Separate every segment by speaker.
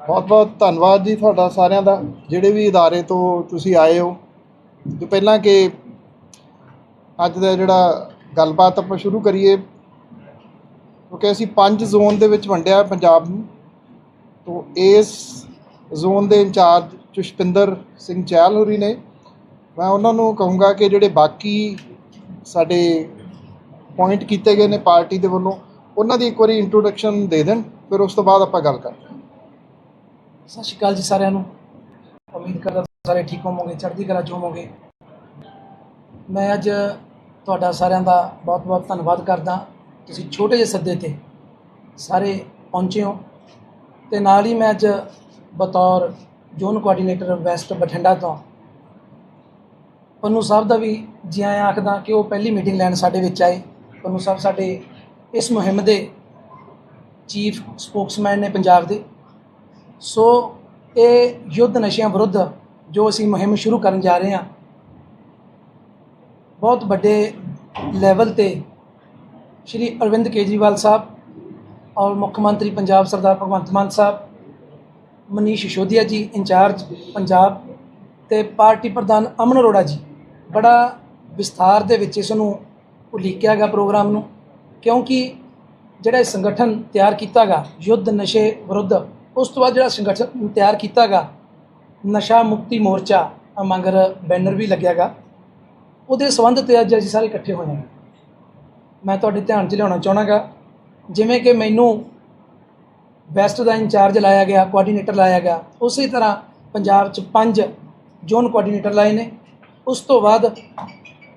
Speaker 1: ਬਹੁਤ ਬਹੁਤ ਧੰਨਵਾਦ ਜੀ ਤੁਹਾਡਾ ਸਾਰਿਆਂ ਦਾ ਜਿਹੜੇ ਵੀ ادارے ਤੋਂ ਤੁਸੀਂ ਆਏ ਹੋ ਤੋਂ ਪਹਿਲਾਂ ਕਿ ਅੱਜ ਦਾ ਜਿਹੜਾ ਗੱਲਬਾਤ ਆਪਾਂ ਸ਼ੁਰੂ ਕਰੀਏ ਕਿਉਂਕਿ ਅਸੀਂ ਪੰਜ ਜ਼ੋਨ ਦੇ ਵਿੱਚ ਵੰਡਿਆ ਹੈ ਪੰਜਾਬ ਨੂੰ ਤੋਂ ਇਸ ਜ਼ੋਨ ਦੇ ਇੰਚਾਰਜ ਚੁਸ਼ਪਿੰਦਰ ਸਿੰਘ ਚਹਿਲ ਹੋਰੀ ਨੇ ਮੈਂ ਉਹਨਾਂ ਨੂੰ ਕਹੂੰਗਾ ਕਿ ਜਿਹੜੇ ਬਾਕੀ ਸਾਡੇ ਪੁਆਇੰਟ ਕੀਤੇ ਗਏ ਨੇ ਪਾਰਟੀ ਦੇ ਵੱਲੋਂ ਉਹਨਾਂ ਦੀ ਇੱਕ ਵਾਰੀ ਇੰਟਰੋਡਕਸ਼ਨ ਦੇ ਦੇਣ ਫਿਰ ਉਸ ਤੋਂ ਬਾਅਦ ਆਪਾਂ ਗੱਲ ਕਰਾਂਗੇ
Speaker 2: ਸਤਿ ਸ਼੍ਰੀ ਅਕਾਲ ਜੀ ਸਾਰਿਆਂ ਨੂੰ। ਉਮੀਦ ਕਰਦਾ ਤੁਸੀਂ ਸਾਰੇ ਠੀਕ ਹੋਵੋਗੇ, ਚੜ੍ਹਦੀ ਕਲਾ 'ਚ ਹੋਵੋਗੇ। ਮੈਂ ਅੱਜ ਤੁਹਾਡਾ ਸਾਰਿਆਂ ਦਾ ਬਹੁਤ-ਬਹੁਤ ਧੰਨਵਾਦ ਕਰਦਾ। ਤੁਸੀਂ ਛੋਟੇ ਜਿਹੇ ਸੱਦੇ ਤੇ ਸਾਰੇ ਪਹੁੰਚੇ ਹੋ। ਤੇ ਨਾਲ ਹੀ ਮੈਂ ਅੱਜ ਬਤੌਰ ਜ਼ੋਨ ਕੋਆਰਡੀਨੇਟਰ ਵੈਸਟ ਬਠਿੰਡਾ ਤੋਂ। ਪੰਨੂ ਸਾਹਿਬ ਦਾ ਵੀ ਜੀ ਆਇਆਂ ਆਖਦਾ ਕਿ ਉਹ ਪਹਿਲੀ ਮੀਟਿੰਗ ਲੈਣ ਸਾਡੇ ਵਿੱਚ ਆਏ। ਪੰਨੂ ਸਾਹਿਬ ਸਾਡੇ ਇਸ ਮੁਹਿੰਮ ਦੇ ਚੀਫ ਸਪੋਕਸਮੈਨ ਨੇ ਪੰਜਾਬ ਦੇ। ਸੋ ਇਹ ਯੁੱਧ ਨਸ਼ਿਆਂ ਵਿਰੁੱਧ ਜੋ ਅਸੀਂ ਮੁਹਿੰਮ ਸ਼ੁਰੂ ਕਰਨ ਜਾ ਰਹੇ ਹਾਂ, ਬਹੁਤ ਵੱਡੇ ਲੈਵਲ ਤੇ ਸ਼੍ਰੀ ਅਰਵਿੰਦ ਕੇਜਰੀਵਾਲ ਸਾਹਿਬ ਔਰ ਮੁੱਖ ਮੰਤਰੀ ਪੰਜਾਬ ਸਰਦਾਰ ਭਗਵੰਤ ਮਾਨ ਸਾਹਿਬ, ਮਨੀਸ਼ ਸਿਸੋਦੀਆ ਜੀ ਇੰਚਾਰਜ ਪੰਜਾਬ ਤੇ ਪਾਰਟੀ ਪ੍ਰਧਾਨ ਅਮਨ ਅਰੋੜਾ ਜੀ, ਬੜਾ ਵਿਸਥਾਰ ਦੇ ਵਿੱਚ ਇਸ ਨੂੰ ਉਲੀਕਿਆ ਗਿਆ ਪ੍ਰੋਗਰਾਮ ਨੂੰ ਕਿਉਂਕਿ ਜਿਹੜਾ ਇਹ ਸੰਗਠਨ ਤਿਆਰ ਕੀਤਾਗਾ ਯੁੱਧ ਨਸ਼ੇ ਵਿਰੁੱਧ ਉਸ ਤੋਂ ਬਾਅਦ ਜਿਹੜਾ ਸੰਗਠਨ ਤਿਆਰ ਕੀਤਾਗਾ, ਨਸ਼ਾ ਮੁਕਤੀ ਮੋਰਚਾ, ਆਹ ਬੈਨਰ ਵੀ ਲੱਗਿਆਗਾ, ਉਹਦੇ ਸੰਬੰਧ ਤੇ ਅੱਜ ਅਸੀਂ ਸਾਰੇ ਇਕੱਠੇ ਹੋਏ ਹਾਂ। ਮੈਂ ਤੁਹਾਡੇ ਧਿਆਨ 'ਚ ਲਿਆਉਣਾ ਚਾਹਣਾਗਾ ਜਿਵੇਂ ਕਿ ਮੈਨੂੰ ਵੈਸਟ ਦਾ ਇੰਚਾਰਜ ਲਾਇਆ ਗਿਆ ਕੋਆਰਡੀਨੇਟਰ ਲਾਇਆ ਗਿਆ, ਉਸੇ ਤਰ੍ਹਾਂ ਪੰਜਾਬ 'ਚ ਪੰਜ ਜ਼ੋਨ ਕੋਆਰਡੀਨੇਟਰ ਲਾਏ ਨੇ। ਉਸ ਤੋਂ ਬਾਅਦ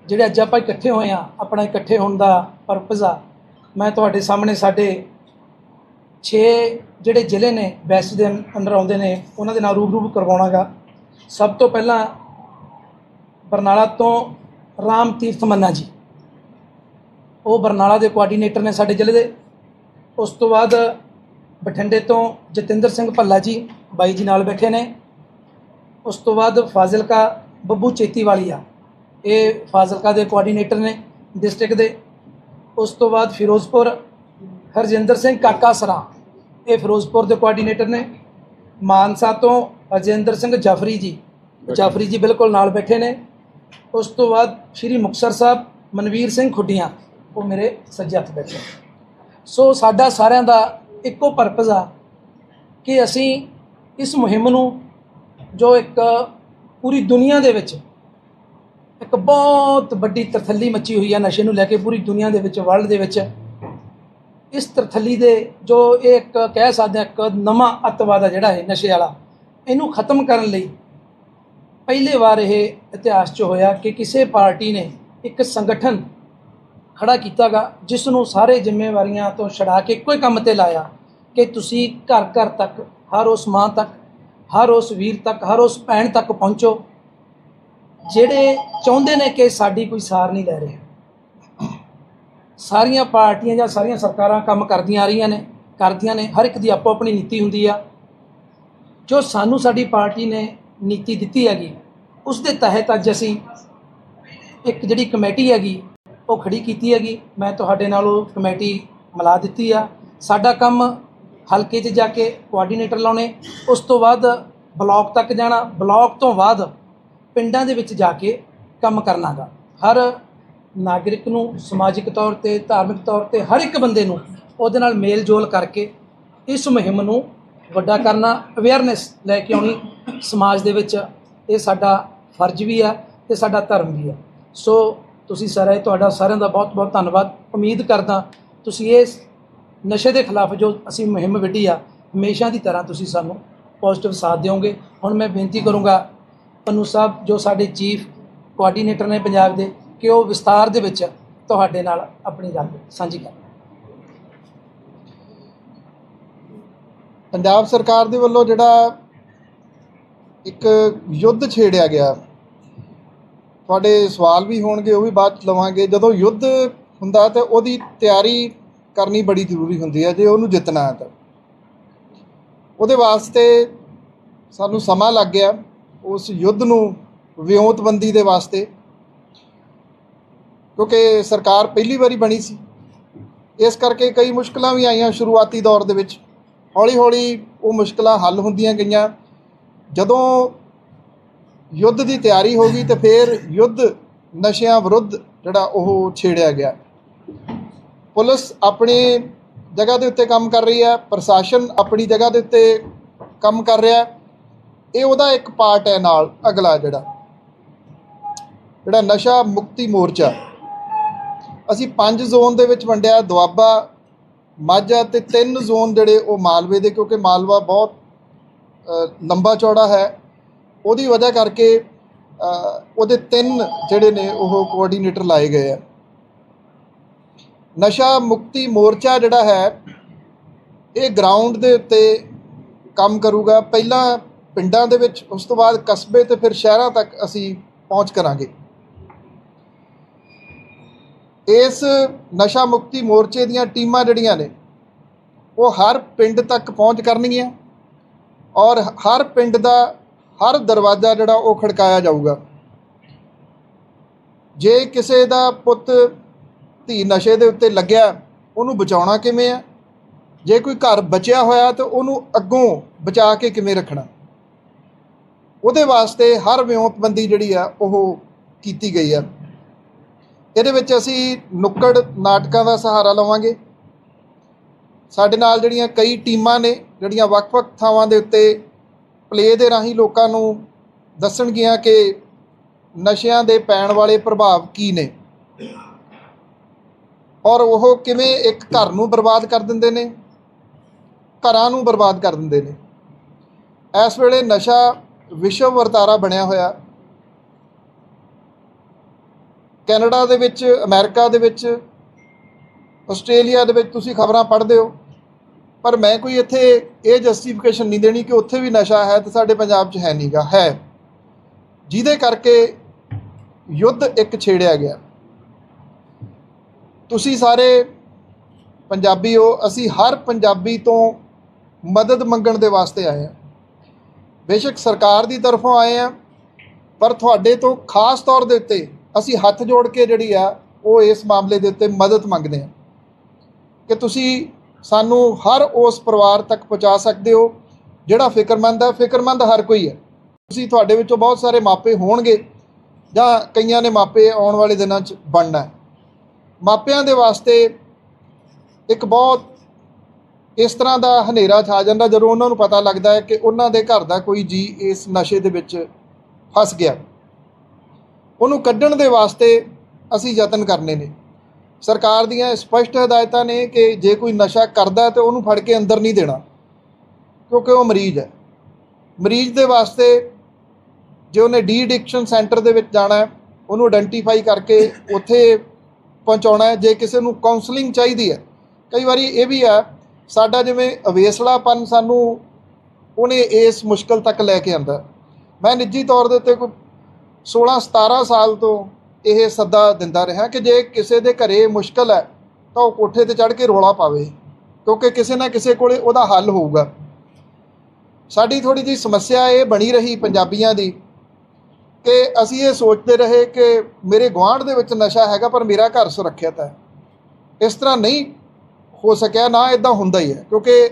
Speaker 2: ਜਿਹੜੇ ਅੱਜ ਆਪਾਂ ਇਕੱਠੇ ਹੋਏ ਆ ਆਪਣਾ ਇਕੱਠੇ ਹੋਣ ਦਾ ਪਰਪਸ ਆ, ਮੈਂ ਤੁਹਾਡੇ ਸਾਹਮਣੇ ਸਾਡੇ 6 ਜਿਹੜੇ ਜ਼ਿਲ੍ਹੇ ਨੇ ਵੈਸਟ ਦੇ ਅੰਡਰ ਆਉਂਦੇ ਨੇ, ਉਹਨਾਂ ਦੇ ਨਾਲ ਰੂਬਰੂ ਕਰਵਾਉਣਾਗਾ। ਸਭ ਤੋਂ ਪਹਿਲਾਂ ਬਰਨਾਲਾ ਤੋਂ ਰਾਮ ਤੀਰਥ ਮੰਨਾ ਜੀ। ਉਹ ਬਰਨਾਲਾ ਦੇ ਕੋਆਰਡੀਨੇਟਰ ਨੇ ਸਾਡੇ ਜ਼ਿਲ੍ਹੇ ਦੇ। ਉਸ ਤੋਂ ਬਾਅਦ ਬਠਿੰਡੇ ਤੋਂ ਜਤਿੰਦਰ ਸਿੰਘ ਭੱਲਾ ਜੀ, ਬਾਈ ਜੀ ਨਾਲ ਬੈਠੇ ਨੇ। ਉਸ ਤੋਂ ਬਾਅਦ ਫਾਜ਼ਿਲਕਾ ਬੱਬੂ ਚੇਤੀ ਚੇਤੀਵਾਲੀਆ। ਇਹ ਫਾਜ਼ਿਲਕਾ ਦੇ ਕੋਆਰਡੀਨੇਟਰ ਨੇ ਡਿਸਟ੍ਰਿਕਟ ਦੇ। ਉਸ ਤੋਂ ਬਾਅਦ ਫਿਰੋਜ਼ਪੁਰ, ਹਰਜਿੰਦਰ ਸਿੰਘ ਕਾਕਾ ਸਰਾ। ਇਹ ਫਿਰੋਜ਼ਪੁਰ ਦੇ ਕੋਆਰਡੀਨੇਟਰ ਨੇ ਮਾਨਸਾ ਤੋਂ ਅਜਿੰਦਰ ਸਿੰਘ ਜਾਫਰੀ ਜੀ ਜਾਫਰੀ ਜੀ ਬਿਲਕੁਲ ਨਾਲ ਬੈਠੇ ਨੇ। ਉਸ ਤੋਂ ਬਾਅਦ ਸ਼੍ਰੀ ਮੁਕਤਸਰ ਸਾਹਿਬ ਮਨਵੀਰ ਸਿੰਘ ਖੁੱਡੀਆਂ ਉਹ ਮੇਰੇ ਸੱਜੇ ਹੱਥ ਬੈਠੇ ਸੋ ਸਾਡਾ ਸਾਰਿਆਂ ਦਾ ਇੱਕੋ ਪਰਪਸ ਆ ਕਿ ਅਸੀਂ ਇਸ ਮੁਹਿੰਮ ਨੂੰ ਜੋ ਇੱਕ ਪੂਰੀ ਦੁਨੀਆ ਦੇ ਵਿੱਚ ਇੱਕ ਬਹੁਤ ਵੱਡੀ ਤਰਥੱਲੀ ਮੱਚੀ ਹੋਈ ਹੈ ਨਸ਼ੇ ਨੂੰ ਲੈ ਕੇ ਪੂਰੀ ਦੁਨੀਆ ਦੇ ਵਿੱਚ ਵਰਲਡ ਦੇ ਵਿੱਚ ਇਸ ਤਰਥੱਲੀ ਦੇ ਜੋ ਇਹ ਇੱਕ ਕਹਿ ਸਕਦੇ ਹਾਂ ਇੱਕ ਨਵਾਂ ਅੱਤਵਾਦ ਆ ਜਿਹੜਾ ਹੈ ਨਸ਼ੇ ਵਾਲਾ, ਇਹਨੂੰ ਖਤਮ ਕਰਨ ਲਈ ਪਹਿਲੇ ਵਾਰ ਇਹ ਇਤਿਹਾਸ 'ਚ ਹੋਇਆ ਕਿ ਕਿਸੇ ਪਾਰਟੀ ਨੇ ਇੱਕ ਸੰਗਠਨ ਖੜਾ ਕੀਤਾਗਾ ਜਿਸ ਨੂੰ ਸਾਰੇ ਜ਼ਿੰਮੇਵਾਰੀਆਂ ਤੋਂ ਛਡਾ ਕੇ ਇੱਕੋ ਹੀ ਕੰਮ ਤੇ ਲਾਇਆ ਕਿ ਤੁਸੀਂ ਘਰ ਘਰ ਤੱਕ, ਹਰ ਉਸ ਮਾਂ ਤੱਕ, ਹਰ ਉਸ ਵੀਰ ਤੱਕ, ਹਰ ਉਸ ਭੈਣ ਤੱਕ ਪਹੁੰਚੋ, ਜਿਹੜੇ ਚਾਹੁੰਦੇ ਨੇ ਕਿ ਸਾਡੀ ਕੋਈ ਸਾਰ ਨਹੀਂ ਲੈ ਰਹੇ। ਸਾਰੀਆਂ ਪਾਰਟੀਆਂ ਜਾਂ ਸਾਰੀਆਂ ਸਰਕਾਰਾਂ ਕੰਮ ਕਰਦੀਆਂ ਆ ਰਹੀਆਂ ਨੇ, ਕਰਦੀਆਂ ਨੇ, ਹਰ ਇੱਕ ਦੀ ਆਪੋ ਆਪਣੀ ਨੀਤੀ ਹੁੰਦੀ ਆ। ਜੋ ਸਾਨੂੰ ਸਾਡੀ ਪਾਰਟੀ ਨੇ ਨੀਤੀ ਦਿੱਤੀ ਹੈਗੀ ਉਸ ਦੇ ਤਹਿਤ ਅੱਜ ਅਸੀਂ ਇੱਕ ਜਿਹੜੀ ਕਮੇਟੀ ਹੈਗੀ, ਉਹ ਖੜੀ ਕੀਤੀ ਹੈਗੀ। ਮੈਂ ਤੁਹਾਡੇ ਨਾਲ ਉਹ ਕਮੇਟੀ ਮਿਲਾ ਦਿੱਤੀ ਆ। ਸਾਡਾ ਕੰਮ ਹਲਕੇ 'ਚ ਜਾ ਕੇ ਕੋਆਰਡੀਨੇਟਰ ਲਾਉਣੇ, ਉਸ ਤੋਂ ਬਾਅਦ ਬਲਾਕ ਤੱਕ ਜਾਣਾ, ਬਲਾਕ ਤੋਂ ਬਾਅਦ ਪਿੰਡਾਂ ਦੇ ਵਿੱਚ ਜਾ ਕੇ ਕੰਮ ਕਰਨਾਗਾ। ਹਰ ਨਾਗਰਿਕ ਨੂੰ ਸਮਾਜਿਕ ਤੌਰ ਤੇ, ਧਾਰਮਿਕ ਤੌਰ ਤੇ ਹਰ ਇੱਕ ਬੰਦੇ ਨੂੰ ਉਹਦੇ ਨਾਲ ਮੇਲ ਜੋਲ ਕਰਕੇ ਇਸ ਮੁਹਿੰਮ ਨੂੰ ਵੱਡਾ ਕਰਨਾ ਅਵੇਅਰਨੈਸ ਲੈ ਕੇ ਆਉਣੀ ਸਮਾਜ ਦੇ ਵਿੱਚ, ਇਹ ਸਾਡਾ ਫਰਜ਼ ਵੀ ਆ ਤੇ ਸਾਡਾ ਧਰਮ ਵੀ ਆ ਸੋ ਤੁਸੀਂ ਸਾਰੇ ਤੁਹਾਡਾ ਸਾਰਿਆਂ ਦਾ ਬਹੁਤ ਬਹੁਤ ਧੰਨਵਾਦ। ਉਮੀਦ ਕਰਦਾ ਤੁਸੀਂ ਇਹ ਨਸ਼ੇ ਦੇ ਖਿਲਾਫ ਜੋ ਅਸੀਂ ਮੁਹਿੰਮ ਵਿੱਢੀ ਆ, ਹਮੇਸ਼ਾ ਦੀ ਤਰ੍ਹਾਂ ਤੁਸੀਂ ਸਾਨੂੰ ਪੋਜ਼ਿਟਿਵ ਸਾਥ ਦਿਓਗੇ। ਹੁਣ ਮੈਂ ਬੇਨਤੀ ਕਰੂੰਗਾ ਪੰਨੂ ਸਾਹਿਬ, ਜੋ ਸਾਡੇ ਚੀਫ ਕੋਆਰਡੀਨੇਟਰ ਨੇ ਪੰਜਾਬ ਦੇ ਕਿ ਉਹ ਵਿਸਤਾਰ ਦੇ ਵਿੱਚ ਤੁਹਾਡੇ ਨਾਲ ਆਪਣੀ ਗੱਲ ਸਾਂਝੀ ਕਰਨ
Speaker 1: ਪੰਜਾਬ ਸਰਕਾਰ ਦੇ ਵੱਲੋਂ ਜਿਹੜਾ ਇੱਕ ਯੁੱਧ ਛੇੜਿਆ ਗਿਆ, ਤੁਹਾਡੇ ਸਵਾਲ ਵੀ ਹੋਣਗੇ, ਉਹ ਵੀ ਬਾਅਦ 'ਚ ਲਵਾਂਗੇ। ਜਦੋਂ ਯੁੱਧ ਹੁੰਦਾ ਤੇ ਉਹਦੀ ਤਿਆਰੀ ਕਰਨੀ ਬੜੀ ਜ਼ਰੂਰੀ ਹੁੰਦੀ ਹੈ, ਜੇ ਉਹਨੂੰ ਜਿੱਤਣਾ ਹੈ ਤਾਂ। ਉਹਦੇ ਵਾਸਤੇ ਸਾਨੂੰ ਸਮਾਂ ਲੱਗ ਗਿਆ, ਉਸ ਯੁੱਧ ਨੂੰ ਵਿਉਂਤਬੰਦੀ ਦੇ ਵਾਸਤੇ। ਕਿਉਂਕਿ ਸਰਕਾਰ ਪਹਿਲੀ ਵਾਰੀ ਬਣੀ ਸੀ। ਇਸ ਕਰਕੇ ਕਈ ਮੁਸ਼ਕਲਾਂ ਵੀ ਆਈਆਂ ਸ਼ੁਰੂਆਤੀ ਦੌਰ ਦੇ ਵਿੱਚ। ਹੌਲੀ ਹੌਲੀ ਉਹ ਮੁਸ਼ਕਲਾਂ ਹੱਲ ਹੁੰਦੀਆਂ ਗਈਆਂ। ਜਦੋਂ ਯੁੱਧ ਦੀ ਤਿਆਰੀ ਹੋ ਗਈ ਤੇ ਫਿਰ ਯੁੱਧ ਨਸ਼ਿਆਂ ਵਿਰੁੱਧ ਜਿਹੜਾ ਉਹ ਛੇੜਿਆ ਗਿਆ। ਪੁਲਿਸ ਆਪਣੀ ਜਗ੍ਹਾ ਦੇ ਉੱਤੇ ਕੰਮ ਕਰ ਰਹੀ ਹੈ। ਪ੍ਰਸ਼ਾਸਨ ਆਪਣੀ ਜਗ੍ਹਾ ਦੇ ਉੱਤੇ ਕੰਮ ਕਰ ਰਿਹਾ ਇਹ ਉਹਦਾ ਇੱਕ ਪਾਰਟ ਹੈ ਨਾਲ, ਅਗਲਾ ਜਿਹੜਾ। ਜਿਹੜਾ ਨਸ਼ਾ ਮੁਕਤੀ ਮੋਰਚਾ। ਅਸੀਂ ਪੰਜ ਜ਼ੋਨ ਦੇ ਵਿੱਚ ਵੰਡਿਆ, ਦੁਆਬਾ, ਮਾਝਾ ਤੇ ਤਿੰਨ ਜ਼ੋਨ ਜਿਹੜੇ ਉਹ ਮਾਲਵੇ ਦੇ, ਕਿਉਂਕਿ ਮਾਲਵਾ ਬਹੁਤ ਲੰਬਾ ਚੌੜਾ ਹੈ। ਉਹਦੀ ਵਜ੍ਹਾ ਕਰਕੇ ਉਹਦੇ ਤਿੰਨ ਜਿਹੜੇ ਨੇ ਉਹ ਕੋਆਰਡੀਨੇਟਰ ਲਾਏ ਗਏ ਆ। ਨਸ਼ਾ ਮੁਕਤੀ ਮੋਰਚਾ ਜਿਹੜਾ ਹੈ, ਇਹ ਗਰਾਊਂਡ ਦੇ ਉੱਤੇ ਕੰਮ ਕਰੂਗਾ। ਪਹਿਲਾਂ ਪਿੰਡਾਂ ਦੇ ਵਿੱਚ, ਉਸ ਤੋਂ ਬਾਅਦ ਕਸਬੇ ਤੇ ਫਿਰ ਸ਼ਹਿਰਾਂ ਤੱਕ ਅਸੀਂ ਪਹੁੰਚ ਕਰਾਂਗੇ। ਇਸ ਨਸ਼ਾ ਮੁਕਤੀ ਮੋਰਚੇ ਦੀਆਂ ਟੀਮਾਂ ਜਿਹੜੀਆਂ ਨੇ, ਉਹ ਹਰ ਪਿੰਡ ਤੱਕ ਪਹੁੰਚ ਕਰਨਗੀਆਂ ਔਰ ਹਰ ਪਿੰਡ ਦਾ ਹਰ ਦਰਵਾਜ਼ਾ ਜਿਹੜਾ ਉਹ ਖੜਕਾਇਆ ਜਾਊਗਾ। ਜੇ ਕਿਸੇ ਦਾ ਪੁੱਤ ਧੀ ਨਸ਼ੇ ਦੇ ਉੱਤੇ ਲੱਗਿਆ, ਉਹਨੂੰ ਬਚਾਉਣਾ ਕਿਵੇਂ ਆ? ਜੇ ਕੋਈ ਘਰ ਬਚਿਆ ਹੋਇਆ ਤਾਂ ਉਹਨੂੰ ਅੱਗੋਂ ਬਚਾ ਕੇ ਕਿਵੇਂ ਰੱਖਣਾ? ਉਹਦੇ ਵਾਸਤੇ ਹਰ ਵਿਉਂਤਬੰਦੀ ਜਿਹੜੀ ਆ, ਉਹ ਕੀਤੀ ਗਈ ਆ। ਇਹਦੇ ਵਿੱਚ ਅਸੀਂ ਨੁੱਕੜ ਨਾਟਕਾਂ ਦਾ ਸਹਾਰਾ ਲਵਾਂਗੇ। ਸਾਡੇ ਨਾਲ ਜਿਹੜੀਆਂ ਕਈ ਟੀਮਾਂ ਨੇ, ਜਿਹੜੀਆਂ ਵੱਖ-ਵੱਖ ਥਾਵਾਂ ਦੇ ਉੱਤੇ ਪਲੇ ਦੇ ਰਾਹੀਂ ਲੋਕਾਂ ਨੂੰ ਦੱਸਣਗੀਆਂ ਕਿ ਨਸ਼ਿਆਂ ਦੇ ਪੈਣ ਵਾਲੇ ਪ੍ਰਭਾਵ ਕੀ ਨੇ। ਔਰ ਉਹ ਕਿਵੇਂ ਇੱਕ ਘਰ ਨੂੰ ਬਰਬਾਦ ਕਰ ਦਿੰਦੇ ਨੇ, ਘਰਾਂ ਨੂੰ ਬਰਬਾਦ ਕਰ ਦਿੰਦੇ ਨੇ। ਇਸ ਵੇਲੇ ਨਸ਼ਾ ਵਿਸ਼ਵ ਵਰਤਾਰਾ ਬਣਿਆ ਹੋਇਆ। ਕੈਨੇਡਾ ਦੇ ਵਿੱਚ, ਅਮਰੀਕਾ ਦੇ ਵਿੱਚ, ਆਸਟ੍ਰੇਲੀਆ ਦੇ ਵਿੱਚ ਤੁਸੀਂ ਖਬਰਾਂ ਪੜ੍ਹਦੇ ਹੋ। ਪਰ ਮੈਂ ਕੋਈ ਇੱਥੇ ਇਹ ਜਸਟੀਫਿਕੇਸ਼ਨ ਨਹੀਂ ਦੇਣੀ ਕਿ ਉੱਥੇ ਵੀ ਨਸ਼ਾ ਹੈ ਤੇ ਸਾਡੇ ਪੰਜਾਬ 'ਚ ਹੈ ਨਹੀਂਗਾ ਹੈ। ਜਿਹਦੇ ਕਰਕੇ ਯੁੱਧ ਇੱਕ ਛੇੜਿਆ ਗਿਆ। ਤੁਸੀਂ ਸਾਰੇ ਪੰਜਾਬੀ ਹੋ, ਅਸੀਂ ਹਰ ਪੰਜਾਬੀ ਤੋਂ ਮਦਦ ਮੰਗਣ ਦੇ ਵਾਸਤੇ ਆਏ ਹਾਂ। ਬੇਸ਼ੱਕ ਸਰਕਾਰ ਦੀ ਤਰਫੋਂ ਆਏ ਹਾਂ, ਪਰ ਤੁਹਾਡੇ ਤੋਂ ਖਾਸ ਤੌਰ ਦੇ ਉੱਤੇ ਅਸੀਂ ਹੱਥ ਜੋੜ ਕੇ ਜਿਹੜੀ ਆ, ਉਹ ਇਸ ਮਾਮਲੇ ਦੇ ਉੱਤੇ ਮਦਦ ਮੰਗਦੇ ਹਾਂ। ਕਿ ਤੁਸੀਂ ਸਾਨੂੰ ਹਰ ਉਸ ਪਰਿਵਾਰ ਤੱਕ ਪਹੁੰਚਾ ਸਕਦੇ ਹੋ, ਜਿਹੜਾ ਫਿਕਰਮੰਦ ਹੈ ਫਿਕਰਮੰਦ ਹਰ ਕੋਈ ਹੈ ਤੁਸੀਂ ਤੁਹਾਡੇ ਵਿੱਚੋਂ ਬਹੁਤ ਸਾਰੇ ਮਾਪੇ ਹੋਣਗੇ, ਜਾਂ ਕਈਆਂ ਨੇ ਮਾਪੇ ਆਉਣ ਵਾਲੇ ਦਿਨਾਂ 'ਚ ਬਣਨਾ ਹੈ। ਮਾਪਿਆਂ ਦੇ ਵਾਸਤੇ ਇੱਕ ਬਹੁਤ ਇਸ ਤਰ੍ਹਾਂ ਦਾ ਹਨੇਰਾ ਛਾ ਜਾਂਦਾ, ਜਦੋਂ ਉਹਨਾਂ ਨੂੰ ਪਤਾ ਲੱਗਦਾ ਹੈ ਕਿ ਉਹਨਾਂ ਦੇ ਘਰ ਦਾ ਕੋਈ ਜੀ ਇਸ ਨਸ਼ੇ ਦੇ ਵਿੱਚ ਫਸ ਗਿਆ। ਉਹਨੂੰ ਕੱਢਣ ਦੇ ਵਾਸਤੇ ਅਸੀਂ ਯਤਨ ਕਰਨੇ ਨੇ। ਸਰਕਾਰ ਦੀਆਂ ਸਪਸ਼ਟ ਹਦਾਇਤਾਂ ਨੇ ਕਿ ਜੇ ਕੋਈ ਨਸ਼ਾ ਕਰਦਾ ਹੈ ਤੇ ਉਹਨੂੰ ਫੜ ਕੇ ਅੰਦਰ ਨਹੀਂ ਦੇਣਾ, ਕਿਉਂਕਿ ਉਹ ਮਰੀਜ਼ ਹੈ। ਮਰੀਜ਼ ਦੇ ਵਾਸਤੇ ਜੇ ਉਹਨੇ ਡੀ ਐਡਿਕਸ਼ਨ ਸੈਂਟਰ ਦੇ ਵਿੱਚ ਜਾਣਾ ਹੈ, ਉਹਨੂੰ ਆਇਡੈਂਟੀਫਾਈ ਕਰਕੇ ਉੱਥੇ ਪਹੁੰਚਾਉਣਾ ਹੈ, ਜੇ ਕਿਸੇ ਨੂੰ ਕਾਉਂਸਲਿੰਗ ਚਾਹੀਦੀ ਹੈ। ਕਈ ਵਾਰੀ ਇਹ ਵੀ ਆ ਸਾਡਾ ਜਿਵੇਂ ਅਵੇਸਲਾਪਨ ਸਾਨੂੰ ਉਹਨੇ ਇਸ ਮੁਸ਼ਕਲ ਤੱਕ ਲੈ ਕੇ ਆਂਦਾ ਮੈਂ ਨਿੱਜੀ ਤੌਰ ਦੇ ਉੱਤੇ ਕੋਈ 16 17 ਸਾਲ ਤੋਂ ਇਹ ਸੱਦਾ ਦਿੰਦਾ ਰਿਹਾ ਕਿ ਜੇ ਕਿਸੇ ਦੇ ਘਰੇ ਮੁਸ਼ਕਲ ਹੈ ਤਾਂ ਉਹ ਕੋਠੇ ਤੇ ਚੜ੍ਹ ਕੇ ਰੋਲਾ ਪਾਵੇ, ਕਿਉਂਕਿ ਕਿਸੇ ਨਾ ਕਿਸੇ ਕੋਲੇ ਉਹਦਾ ਹੱਲ ਹੋਊਗਾ। ਸਾਡੀ ਥੋੜੀ ਜਿਹੀ ਸਮੱਸਿਆ ਇਹ ਬਣੀ ਰਹੀ ਪੰਜਾਬੀਆਂ ਦੀ ਕਿ ਅਸੀਂ ਇਹ ਸੋਚਦੇ ਰਹੇ ਕਿ ਮੇਰੇ ਗੁਆਂਢ ਦੇ ਵਿੱਚ ਨਸ਼ਾ ਹੈਗਾ, ਪਰ ਮੇਰਾ ਘਰ ਸੁਰੱਖਿਅਤ ਹੈ। ਇਸ ਤਰ੍ਹਾਂ ਨਹੀਂ ਹੋ ਸਕਿਆ, ਨਾ ਇਦਾਂ ਹੁੰਦਾ ਹੀ ਹੈ, ਕਿਉਂਕਿ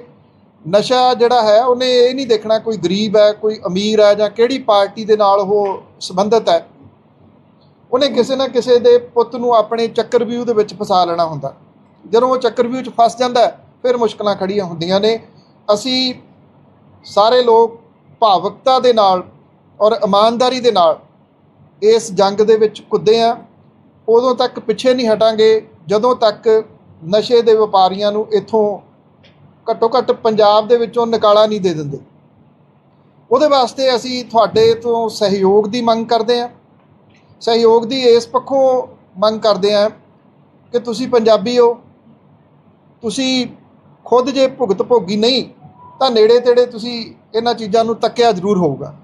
Speaker 1: ਨਸ਼ਾ ਜਿਹੜਾ ਹੈ, ਉਹਨੇ ਇਹ ਨਹੀਂ ਦੇਖਣਾ ਕੋਈ ਗਰੀਬ ਹੈ, ਕੋਈ ਅਮੀਰ ਹੈ ਜਾਂ ਕਿਹੜੀ ਪਾਰਟੀ ਦੇ ਨਾਲ ਉਹ ਸੰਬੰਧਿਤ ਹੈ। ਉਹਨੇ ਕਿਸੇ ਨਾ ਕਿਸੇ ਦੇ ਪੁੱਤ ਨੂੰ ਆਪਣੇ ਚੱਕਰਵਿਊਹ ਦੇ ਵਿੱਚ ਫਸਾ ਲੈਣਾ ਹੁੰਦਾ। ਜਦੋਂ ਉਹ ਚੱਕਰਵਿਊਹ 'ਚ ਫਸ ਜਾਂਦਾ ਫਿਰ ਮੁਸ਼ਕਲਾਂ ਖੜੀਆਂ ਹੁੰਦੀਆਂ ਨੇ। ਅਸੀਂ ਸਾਰੇ ਲੋਕ ਭਾਵਕਤਾ ਦੇ ਨਾਲ ਔਰ ਇਮਾਨਦਾਰੀ ਦੇ ਨਾਲ ਇਸ ਜੰਗ ਦੇ ਵਿੱਚ ਕੁੱਦੇ ਆ ਉਦੋਂ ਤੱਕ ਪਿੱਛੇ ਨਹੀਂ ਹਟਾਂਗੇ, ਜਦੋਂ ਤੱਕ ਨਸ਼ੇ ਦੇ ਵਪਾਰੀਆਂ ਨੂੰ ਇੱਥੋਂ ਘੱਟੋ ਘੱਟ ਪੰਜਾਬ ਦੇ ਵਿੱਚੋਂ ਨਿਕਾਲਾ ਨਹੀਂ ਦੇ ਦਿੰਦੇ। ਉਹਦੇ ਵਾਸਤੇ ਅਸੀਂ ਤੁਹਾਡੇ ਤੋਂ ਸਹਿਯੋਗ ਦੀ ਮੰਗ ਕਰਦੇ ਹਾਂ। ਸਹਿਯੋਗ ਦੀ ਇਸ ਪੱਖੋਂ ਮੰਗ ਕਰਦੇ ਹਾਂ ਕਿ ਤੁਸੀਂ ਪੰਜਾਬੀ ਹੋ। ਤੁਸੀਂ ਖੁਦ ਜੇ ਭੁਗਤ ਭੋਗੀ ਨਹੀਂ, ਤਾਂ ਨੇੜੇ ਤੇੜੇ ਤੁਸੀਂ ਇਹਨਾਂ ਚੀਜ਼ਾਂ ਨੂੰ ਤੱਕਿਆ ਜ਼ਰੂਰ ਹੋਊਗਾ।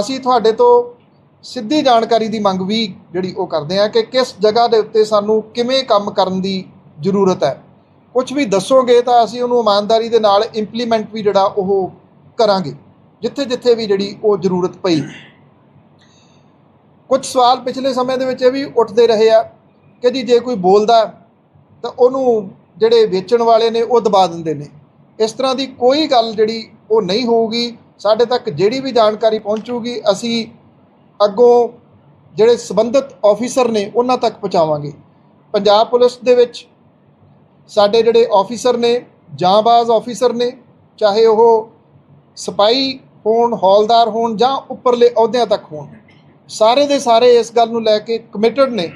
Speaker 1: ਅਸੀਂ ਤੁਹਾਡੇ ਤੋਂ ਸਿੱਧੀ ਜਾਣਕਾਰੀ ਦੀ ਮੰਗ ਵੀ ਜਿਹੜੀ ਉਹ ਕਰਦੇ ਹਾਂ ਕਿ ਕਿਸ ਜਗ੍ਹਾ ਦੇ ਉੱਤੇ ਸਾਨੂੰ ਕਿਵੇਂ ਕੰਮ ਕਰਨ ਦੀ ਜ਼ਰੂਰਤ ਹੈ। ਕੁਝ ਵੀ ਦੱਸੋਗੇ ਤਾਂ ਅਸੀਂ ਉਹਨੂੰ ਇਮਾਨਦਾਰੀ ਦੇ ਨਾਲ ਇੰਪਲੀਮੈਂਟ ਵੀ ਜਿਹੜਾ ਉਹ ਕਰਾਂਗੇ, ਜਿੱਥੇ ਜਿੱਥੇ ਵੀ ਜਿਹੜੀ ਉਹ ਜ਼ਰੂਰਤ ਪਈ। ਕੁਝ ਸਵਾਲ ਪਿਛਲੇ ਸਮੇਂ ਦੇ ਵਿੱਚ ਇਹ ਵੀ ਉੱਠਦੇ ਰਹੇ ਆ ਕਿ ਜੀ ਜੇ ਕੋਈ ਬੋਲਦਾ ਤਾਂ ਉਹਨੂੰ ਜਿਹੜੇ ਵੇਚਣ ਵਾਲੇ ਨੇ ਉਹ ਦਬਾ ਦਿੰਦੇ ਨੇ। ਇਸ ਤਰ੍ਹਾਂ ਦੀ ਕੋਈ ਗੱਲ ਜਿਹੜੀ ਉਹ ਨਹੀਂ ਹੋਊਗੀ, ਸਾਡੇ ਤੱਕ ਜਿਹੜੀ ਵੀ ਜਾਣਕਾਰੀ ਪਹੁੰਚੂਗੀ, ਅਸੀਂ ਅੱਗੋਂ ਜਿਹੜੇ ਸੰਬੰਧਿਤ ਆਫੀਸਰ ਨੇ ਉਹਨਾਂ ਤੱਕ ਪਹੁੰਚਾਵਾਂਗੇ। ਪੰਜਾਬ ਪੁਲਿਸ ਦੇ ਵਿੱਚ ਸਾਡੇ ਜਿਹੜੇ ਆਫੀਸਰ ਨੇ, ਜਾਂਬਾਜ਼ ਆਫੀਸਰ ਨੇ, ਚਾਹੇ ਉਹ ਸਿਪਾਹੀ ਹੋਣ, ਹੌਲਦਾਰ ਹੋਣ ਜਾਂ ਉੱਪਰਲੇ ਅਹੁਦਿਆਂ ਤੱਕ ਹੋਣ, ਸਾਰੇ ਦੇ ਸਾਰੇ ਇਸ ਗੱਲ ਨੂੰ ਲੈ ਕੇ ਕਮਿਟਡ ਨੇ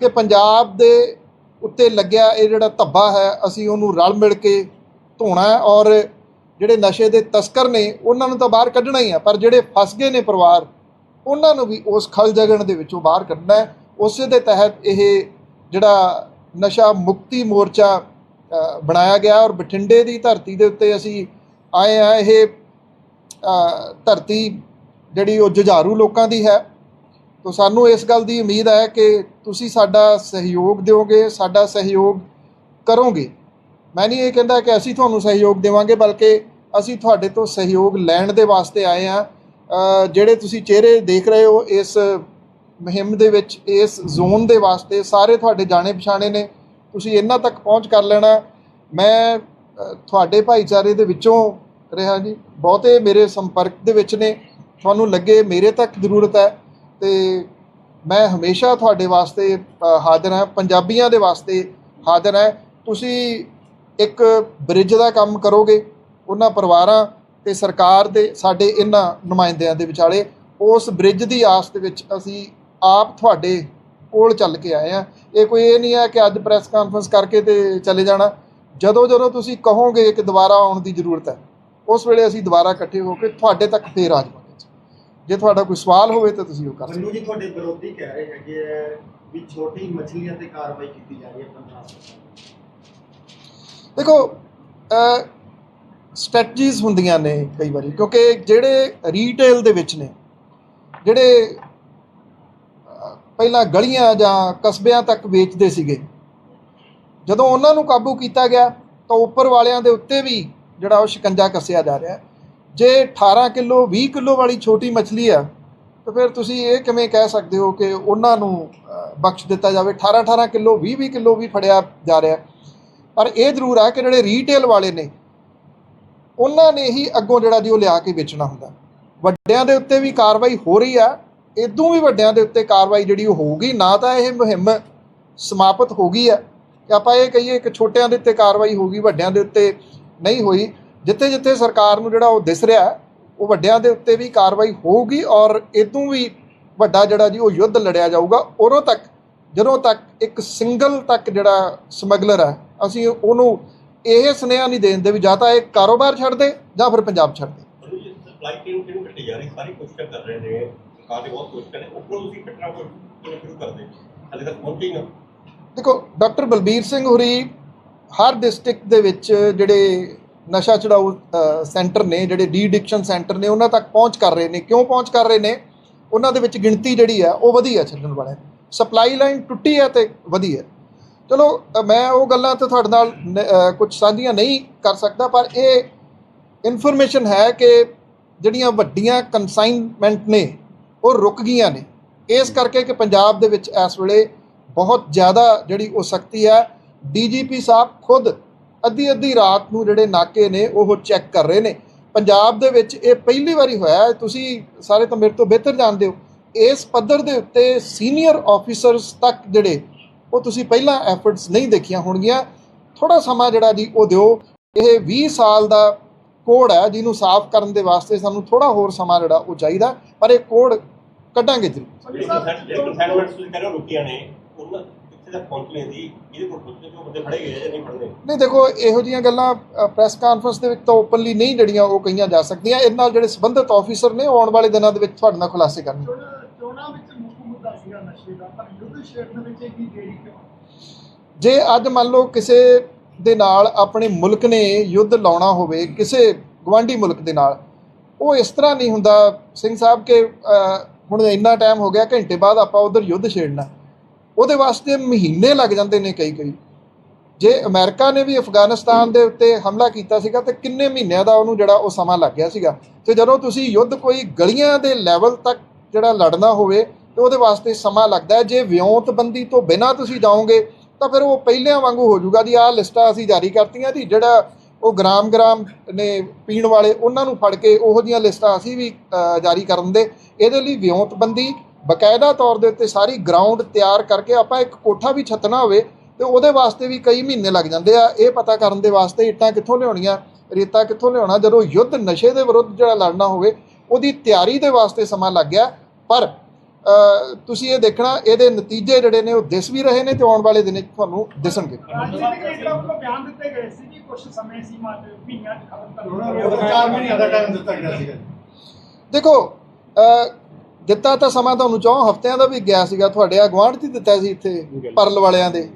Speaker 1: ਕਿ ਪੰਜਾਬ ਦੇ ਉੱਤੇ ਲੱਗਿਆ ਇਹ ਜਿਹੜਾ ਧੱਬਾ ਹੈ, ਅਸੀਂ ਉਹਨੂੰ ਰਲ ਮਿਲ ਕੇ ਧੋਣਾ ਹੈ ਔਰ ਜਿਹੜੇ ਨਸ਼ੇ ਦੇ ਤਸਕਰ ਨੇ, ਉਹਨਾਂ ਨੂੰ ਤਾਂ ਬਾਹਰ ਕੱਢਣਾ ਹੀ ਆ, ਪਰ ਜਿਹੜੇ ਫਸ ਗਏ ਨੇ ਪਰਿਵਾਰ, ਉਹਨਾਂ ਨੂੰ ਵੀ ਉਸ ਖਲ ਜਗਣ ਦੇ ਵਿੱਚੋਂ ਬਾਹਰ ਕੱਢਣਾ ਹੈ। ਉਸੇ ਦੇ ਤਹਿਤ ਇਹ ਜਿਹੜਾ ਨਸ਼ਾ ਮੁਕਤੀ ਮੋਰਚਾ ਬਣਾਇਆ ਗਿਆ ਔਰ ਬਠਿੰਡੇ ਦੀ ਧਰਤੀ ਦੇ ਉੱਤੇ ਅਸੀਂ ਆਏ ਆ ਇਹ ਧਰਤੀ ਜਿਹੜੀ ਉਹ ਜੁਝਾਰੂ ਲੋਕਾਂ ਦੀ ਹੈ। ਤੋ ਸਾਨੂੰ ਇਸ ਗੱਲ ਦੀ ਉਮੀਦ ਹੈ ਕਿ ਤੁਸੀਂ ਸਾਡਾ ਸਹਿਯੋਗ ਦਿਓਗੇ, ਸਾਡਾ ਸਹਿਯੋਗ ਕਰੋਗੇ। ਮੈਂ ਨਹੀਂ ਇਹ ਕਹਿੰਦਾ ਕਿ ਅਸੀਂ ਤੁਹਾਨੂੰ ਸਹਿਯੋਗ ਦੇਵਾਂਗੇ, ਬਲਕਿ ਅਸੀਂ ਤੁਹਾਡੇ ਤੋਂ ਸਹਿਯੋਗ ਲੈਣ ਦੇ ਵਾਸਤੇ ਆਏ ਆ ਜਿਹੜੇ ਤੁਸੀਂ ਚਿਹਰੇ ਦੇਖ ਰਹੇ ਹੋ ਇਸ ਮੁਹਿੰਮ ਦੇ ਵਿੱਚ ਇਸ ਜ਼ੋਨ ਦੇ ਵਾਸਤੇ ਸਾਰੇ ਤੁਹਾਡੇ ਜਾਣੇ ਪਛਾਣੇ ਨੇ, ਤੁਸੀਂ ਇਹਨਾਂ ਤੱਕ ਪਹੁੰਚ ਕਰ ਲੈਣਾ। ਮੈਂ ਤੁਹਾਡੇ ਭਾਈਚਾਰੇ ਦੇ ਵਿੱਚੋਂ ਰਿਹਾ ਜੀ। ਬਹੁਤੇ ਮੇਰੇ ਸੰਪਰਕ ਦੇ ਵਿੱਚ ਨੇ। ਤੁਹਾਨੂੰ ਲੱਗੇ ਮੇਰੇ ਤੱਕ ਜ਼ਰੂਰਤ ਹੈ ਤੇ ਮੈਂ ਹਮੇਸ਼ਾ ਤੁਹਾਡੇ ਵਾਸਤੇ ਹਾਜ਼ਰ ਹਾਂ। ਪੰਜਾਬੀਆਂ ਦੇ ਵਾਸਤੇ ਹਾਜ਼ਰ ਹਾਂ। ਤੁਸੀਂ ਇੱਕ ਬ੍ਰਿਜ ਦਾ ਕੰਮ ਕਰੋਗੇ, ਉਹਨਾਂ ਪਰਿਵਾਰਾਂ ਤੇ ਸਰਕਾਰ ਦੇ ਸਾਡੇ ਇਹਨਾਂ ਨੁਮਾਇੰਦਿਆਂ ਦੇ ਵਿਚਾਲੇ। ਉਸ ਬ੍ਰਿਜ ਦੀ ਆਸ ਦੇ ਵਿੱਚ ਅਸੀਂ ਆਪ ਤੁਹਾਡੇ ਕੋਲ ਚੱਲ ਕੇ ਆਏ ਆ। ਇਹ ਕੋਈ ਇਹ ਨਹੀਂ ਹੈ ਕਿ ਅੱਜ ਪ੍ਰੈਸ ਕਾਨਫਰੰਸ ਕਰਕੇ ਤੇ ਚਲੇ ਜਾਣਾ। ਜਦੋਂ ਜਦੋਂ ਤੁਸੀਂ ਕਹੋਗੇ ਕਿ ਦੁਬਾਰਾ ਆਉਣ ਦੀ ਜ਼ਰੂਰਤ ਹੈ ਉਸ ਵੇਲੇ ਅਸੀਂ ਦੁਬਾਰਾ ਇਕੱਠੇ ਹੋ ਕੇ ਤੁਹਾਡੇ ਤੱਕ ਫੇਰ ਆ ਜਾਵਾਂਗੇ ਜੇ। ਤੁਹਾਡਾ ਕੋਈ ਸਵਾਲ ਹੋਵੇ ਤਾਂ ਤੁਸੀਂ ਉਹ ਕਰ ਸਕਦੇ
Speaker 3: ਮੰਨੂ ਜੀ ਤੁਹਾਡੇ ਵਿਰੋਧੀ ਕਹਿ ਰਹੇ ਹੈਗੇ ਹੈ ਵੀ ਛੋਟੀ ਮਛਲੀਆਂ ਤੇ ਕਾਰਵਾਈ ਕੀਤੀ ਜਾ ਰਹੀ ਹੈ ਪੰਜਾਬ ਸਰਕਾਰ
Speaker 1: ਦੇਖੋ ਸਟ੍ਰੈਟਜੀਜ਼ ਹੁੰਦੀਆਂ ਨੇ ਕਈ ਵਾਰੀ ਕਿਉਂਕਿ ਜਿਹੜੇ ਰੀਟੇਲ ਦੇ ਵਿੱਚ ਨੇ ਜਿਹੜੇ ਪਹਿਲਾਂ ਗਲੀਆਂ ਜਾਂ ਕਸਬਿਆਂ ਤੱਕ ਵੇਚਦੇ ਸੀਗੇ। ਜਦੋਂ ਉਹਨਾਂ ਨੂੰ ਕਾਬੂ ਕੀਤਾ ਗਿਆ, ਤਾਂ ਉੱਪਰ ਵਾਲਿਆਂ ਦੇ ਉੱਤੇ ਵੀ ਜਿਹੜਾ ਉਹ ਸ਼ਿਕੰਜਾ ਕੱਸਿਆ ਜਾ ਰਿਹਾ। ਜੇ 18 ਕਿਲੋ 20 ਕਿਲੋ ਵਾਲੀ ਛੋਟੀ ਮੱਛਲੀ ਆ, ਤਾਂ ਫਿਰ ਤੁਸੀਂ ਇਹ ਕਿਵੇਂ ਕਹਿ ਸਕਦੇ ਹੋ ਕਿ ਉਹਨਾਂ ਨੂੰ ਬਖਸ਼ ਦਿੱਤਾ ਜਾਵੇ? 18 18 ਕਿਲੋ 20 20 ਕਿਲੋ ਵੀ ਫੜਿਆ ਜਾ ਰਿਹਾ। ਪਰ ਇਹ ਜ਼ਰੂਰ ਹੈ ਕਿ ਜਿਹੜੇ ਰੀਟੇਲ ਵਾਲੇ ਨੇ, ਉਹਨਾਂ ਨੇ ਹੀ ਅੱਗੋਂ ਜਿਹੜਾ ਜੀ ਉਹ ਲਿਆ ਕੇ ਵੇਚਣਾ ਹੁੰਦਾ। ਵੱਡਿਆਂ ਦੇ ਉੱਤੇ ਵੀ ਕਾਰਵਾਈ ਹੋ ਰਹੀ ਆ ਇਦੋਂ ਵੀ ਵੱਡਿਆਂ ਦੇ ਉੱਤੇ ਕਾਰਵਾਈ ਜਿਹੜੀ ਉਹ ਹੋਊਗੀ, ਨਾ ਤਾਂ ਇਹ ਮੁਹਿੰਮ ਸਮਾਪਤ ਹੋ ਗਈ ਹੈ। ਕਿ ਆਪਾਂ ਇਹ ਕਹੀਏ ਕਿ ਛੋਟਿਆਂ ਦੇ ਉੱਤੇ ਕਾਰਵਾਈ ਹੋਊਗੀ, ਵੱਡਿਆਂ ਦੇ ਉੱਤੇ ਨਹੀਂ ਹੋਈ। ਜਿੱਥੇ ਜਿੱਥੇ ਸਰਕਾਰ ਨੂੰ ਜਿਹੜਾ ਉਹ ਦਿਸ ਰਿਹਾ, ਉਹ ਵੱਡਿਆਂ ਦੇ ਉੱਤੇ ਵੀ ਕਾਰਵਾਈ ਹੋਊਗੀ ਔਰ ਇਦੋਂ ਵੀ ਵੱਡਾ ਜਿਹੜਾ ਜੀ ਉਹ ਯੁੱਧ ਲੜਿਆ ਜਾਊਗਾ। ਉਦੋਂ ਤੱਕ, ਜਦੋਂ ਤੱਕ ਇੱਕ ਸਿੰਗਲ ਤੱਕ ਜਿਹੜਾ ਸਮਗਲਰ ਹੈ, ਅਸੀਂ ਉਹਨੂੰ ਇਹ ਸੁਨੇਹਾ ਨਹੀਂ ਦੇਣ ਦੇ ਵੀ ਜਾਂ ਤਾਂ ਇਹ ਕਾਰੋਬਾਰ ਛੱਡ ਦੇ ਜਾਂ ਫਿਰ ਪੰਜਾਬ ਛੱਡ ਦੇ।
Speaker 4: ਸਪਲਾਈ ਚੇਨ ਕਿਹਨੂੰ ਕੱਟੀ ਜਾ ਰਹੀ? ਸਾਰੀ ਕੋਸ਼ਿਸ਼ਾਂ ਕਰ ਰਹੇ ਨੇ। ਸਰਕਾਰ ਬਹੁਤ ਕੋਸ਼ਿਸ਼ ਕਰੇ ਉੱਪਰੋਂ ਤੁਸੀਂ ਕੱਟਣਾ ਕੋਈ ਕਿਵੇਂ ਸ਼ੁਰੂ ਕਰਦੇ? ਹਾਲੇ ਤੱਕ ਪਹੁੰਚੇ ਹੀ ਨਾ।
Speaker 1: ਦੇਖੋ, ਡਾਕਟਰ ਬਲਬੀਰ ਸਿੰਘ ਹੁਰੀ ਹਰ ਡਿਸਟ੍ਰਿਕਟ ਦੇ ਵਿੱਚ ਜਿਹੜੇ ਨਸ਼ਾ ਛਡਾਊ ਸੈਂਟਰ ਨੇ, ਜਿਹੜੇ ਡੀ ਐਡਿਕਸ਼ਨ ਸੈਂਟਰ ਨੇ, ਉਹਨਾਂ ਤੱਕ ਪਹੁੰਚ ਕਰ ਰਹੇ ਨੇ। ਕਿਉਂ ਪਹੁੰਚ ਕਰ ਰਹੇ ਨੇ? ਉਹਨਾਂ ਦੇ ਵਿੱਚ ਗਿਣਤੀ ਜਿਹੜੀ ਆ, ਉਹ ਵਧੀ ਆ ਛੱਡਣ ਵਾਲਿਆਂ ਸਪਲਾਈ ਲਾਈਨ ਟੁੱਟੀ ਹੈ ਤੇ ਵਧੀ ਹੈ ਚਲੋ ਮੈਂ ਉਹ ਗੱਲਾਂ ਤੇ ਤੁਹਾਡੇ ਨਾਲ ਕੁਝ ਸਾਂਝੀਆਂ ਨਹੀਂ ਕਰ ਸਕਦਾ, ਪਰ ਇਹ ਇਨਫੋਰਮੇਸ਼ਨ ਹੈ ਕਿ ਜਿਹੜੀਆਂ ਵੱਡੀਆਂ ਕਨਸਾਈਨਮੈਂਟ ਨੇ ਉਹ ਰੁਕ ਗਈਆਂ ਨੇ। ਇਸ ਕਰਕੇ ਕਿ ਪੰਜਾਬ ਦੇ ਵਿੱਚ ਇਸ ਵੇਲੇ ਬਹੁਤ ਜ਼ਿਆਦਾ ਜਿਹੜੀ ਉਹ ਸਖਤੀ ਹੈ ਡੀਜੀਪੀ ਸਾਹਿਬ ਖੁਦ ਅੱਧੀ ਅੱਧੀ ਰਾਤ ਨੂੰ ਜਿਹੜੇ ਨਾਕੇ ਨੇ ਉਹ ਚੈੱਕ ਕਰ ਰਹੇ ਨੇ। ਪੰਜਾਬ ਦੇ ਵਿੱਚ ਇਹ ਪਹਿਲੀ ਵਾਰੀ ਹੋਇਆ ਤੁਸੀਂ ਸਾਰੇ ਤਾਂ ਮੇਰੇ ਤੋਂ ਬਿਹਤਰ ਜਾਣਦੇ ਹੋ। ਇਸ ਪੱਧਰ ਦੇ ਉੱਤੇ ਸੀਨੀਅਰ ਆਫੀਸਰਸ ਤੱਕ ਜਿਹੜੇ ਉਹ ਤੁਸੀਂ ਪਹਿਲਾਂ ਐਫਰਟਸ ਨਹੀਂ ਦੇਖੀਆਂ ਹੋਣਗੀਆਂ। ਥੋੜਾ ਸਮਾਂ ਜਿਹੜਾ ਜੀ ਉਹ ਦਿਓ। ਇਹ 20 ਸਾਲ ਦਾ ਕੋਡ ਹੈ ਜਿਹਨੂੰ ਸਾਫ਼ ਕਰਨ ਦੇ ਵਾਸਤੇ ਸਾਨੂੰ ਥੋੜਾ ਹੋਰ ਸਮਾਂ ਜਿਹੜਾ ਉਹ ਚਾਹੀਦਾ। ਪਰ ਇਹ ਕੋਡ ਕੱਢਾਂਗੇ ਜ਼ਰੂਰ।
Speaker 4: ਜੋ? ਨਹੀਂ
Speaker 1: ਦੇਖੋ ਇਹੋ ਜੀਆਂ ਗੱਲਾਂ ਪ੍ਰੈਸ ਕਾਨਫਰੰਸ ਦੇ ਵਿੱਚ ਤਾਂ ਓਪਨਲੀ ਨਹੀਂ ਜਿਹੜੀਆਂ ਉਹ ਕਹੀਆਂ ਜਾ ਸਕਦੀਆਂ। ਇਹਦੇ ਨਾਲ ਜਿਹੜੇ ਸੰਬੰਧਿਤ ਆਫੀਸਰ ਨੇ ਉਹ ਆਉਣ ਵਾਲੇ ਦਿਨਾਂ ਦੇ ਵਿੱਚ ਤੁਹਾਡੇ ਨਾਲ ਖੁਲਾਸੇ ਕਰਨਗੇ।
Speaker 5: ਚੋਣਾਂ ਵਿੱਚ ਮੁੱਖ ਮੁੱਦਾ ਸੀਗਾ ਨਸ਼ੇ ਦਾ ਪਰ ਯੁੱਧ ਛੇੜਨ ਵਿੱਚ ਇਹ ਕੀ ਦੇਰੀ ਕਿਉਂ?
Speaker 1: ਜੇ ਅੱਜ ਮੰਨ ਲਓ ਕਿਸੇ ਦੇ ਨਾਲ ਆਪਣੇ ਮੁਲਕ ਨੇ ਯੁੱਧ ਲਾਉਣਾ ਹੋਵੇ ਕਿਸੇ ਗਵਾਂਢੀ ਮੁਲਕ ਦੇ ਨਾਲ ਉਹ ਇਸ ਤਰ੍ਹਾਂ ਨਹੀਂ ਹੁੰਦਾ। ਸਿੰਘ ਸਾਹਿਬ ਕਿ ਹੁਣ ਇੰਨਾ ਟਾਈਮ ਹੋ ਗਿਆ, ਘੰਟੇ ਬਾਅਦ ਆਪਾਂ ਉਧਰ ਯੁੱਧ ਛੇੜਨਾ। ਉਹਦੇ ਵਾਸਤੇ ਮਹੀਨੇ ਲੱਗ ਜਾਂਦੇ ਨੇ ਕਈ ਕਈ। ਜੇ ਅਮਰੀਕਾ ਨੇ ਵੀ ਅਫਗਾਨਿਸਤਾਨ ਦੇ ਉੱਤੇ ਹਮਲਾ ਕੀਤਾ ਸੀਗਾ, ਤੇ ਕਿੰਨੇ ਮਹੀਨਿਆਂ ਦਾ ਉਹਨੂੰ ਜਿਹੜਾ ਉਹ ਸਮਾਂ ਲੱਗ ਗਿਆ ਸੀਗਾ। ਤੇ ਜਦੋਂ ਤੁਸੀਂ ਯੁੱਧ ਕੋਈ ਗਲੀਆਂ ਦੇ ਲੈਵਲ ਤੱਕ ਜਿਹੜਾ ਲੜਨਾ ਹੋਵੇ, ਤੇ ਉਹਦੇ ਵਾਸਤੇ ਸਮਾਂ ਲੱਗਦਾ ਜੇ ਵਿਉਂਤਬੰਦੀ ਤੋਂ ਬਿਨਾਂ ਤੁਸੀਂ ਜਾਓਗੇ, ਤਾਂ ਫਿਰ ਉਹ ਪਹਿਲਿਆਂ ਵਾਂਗੂ ਹੋ ਜਾਊਗਾ ਜੀ, ਆਹ ਲਿਸਟਾਂ ਅਸੀਂ ਜਾਰੀ ਕਰਤੀਆਂ ਜੀ, ਜਿਹੜਾ ਉਹ ਗ੍ਰਾਮ ਗ੍ਰਾਮ ਨੇ ਪੀਣ ਵਾਲੇ ਉਹਨਾਂ ਨੂੰ ਫੜ ਕੇ ਉਹੋ ਜਿਹੀਆਂ ਲਿਸਟਾਂ ਅਸੀਂ ਵੀ ਜਾਰੀ ਕਰਨ ਦੇ ਇਹਦੇ ਲਈ ਵਿਉਂਤਬੰਦੀ, ਬਕਾਇਦਾ ਤੌਰ ਦੇ ਉੱਤੇ ਸਾਰੀ ਗਰਾਊਂਡ ਤਿਆਰ ਕਰਕੇ ਆਪਾਂ ਇੱਕ ਕੋਠਾ ਵੀ ਛੱਤਣਾ ਹੋਵੇ ਤੇ ਉਹਦੇ ਵਾਸਤੇ ਵੀ ਕਈ ਮਹੀਨੇ ਲੱਗ ਜਾਂਦੇ ਆ। ਇਹ ਪਤਾ ਕਰਨ ਦੇ ਵਾਸਤੇ ਇੱਟਾਂ ਕਿੱਥੋਂ ਲਿਆਉਣੀਆਂ, ਰੇਤਾ ਕਿੱਥੋਂ ਲਿਆਉਣਾ, ਜਦੋਂ ਯੁੱਧ ਨਸ਼ੇ ਦੇ ਵਿਰੁੱਧ ਜਿਹੜਾ ਲੜਨਾ ਹੋਵੇ, ਉਹਦੀ ਤਿਆਰੀ ਦੇ ਵਾਸਤੇ ਸਮਾਂ ਲੱਗ ਗਿਆ। ਪਰ ਤੁਸੀਂ ਇਹ ਦੇਖਣਾ, ਇਹਦੇ ਨਤੀਜੇ ਜਿਹੜੇ ਨੇ ਉਹ ਦਿਸ ਵੀ ਰਹੇ ਨੇ ਤੇ ਆਉਣ ਵਾਲੇ ਦਿਨ 'ਚ ਤੁਹਾਨੂੰ ਦਿਸਣਗੇ।
Speaker 5: ਬਿਆਨ ਦਿੱਤੇ ਗਏ ਸੀ ਕੁਝ ਸਮੇਂ ਸੀਮਾ ਤੇ ਮਹੀਨਿਆਂ ਚ ਖਤਮ
Speaker 3: ਉਹਨਾਂ
Speaker 5: ਕਰਨਾ
Speaker 3: ਨੂੰ ਚਾਰ ਮਹੀਨਿਆਂ ਦਾ ਟਾਈਮ ਦਿੱਤਾ ਗਿਆ ਸੀਗਾ।
Speaker 1: ਦੇਖੋ ਦਿੱਤਾ ਤਾਂ ਸਮਾਂ ਤੁਹਾਨੂੰ ਚੌਂ ਹਫ਼ਤਿਆਂ ਦਾ ਵੀ ਗਿਆ ਸੀਗਾ ਤੁਹਾਡੇ 'ਚ ਹੀ ਦਿੱਤਾ ਸੀ ਇੱਥੇ ਪਰਲ ਵਾਲਿਆਂ ਦੇ।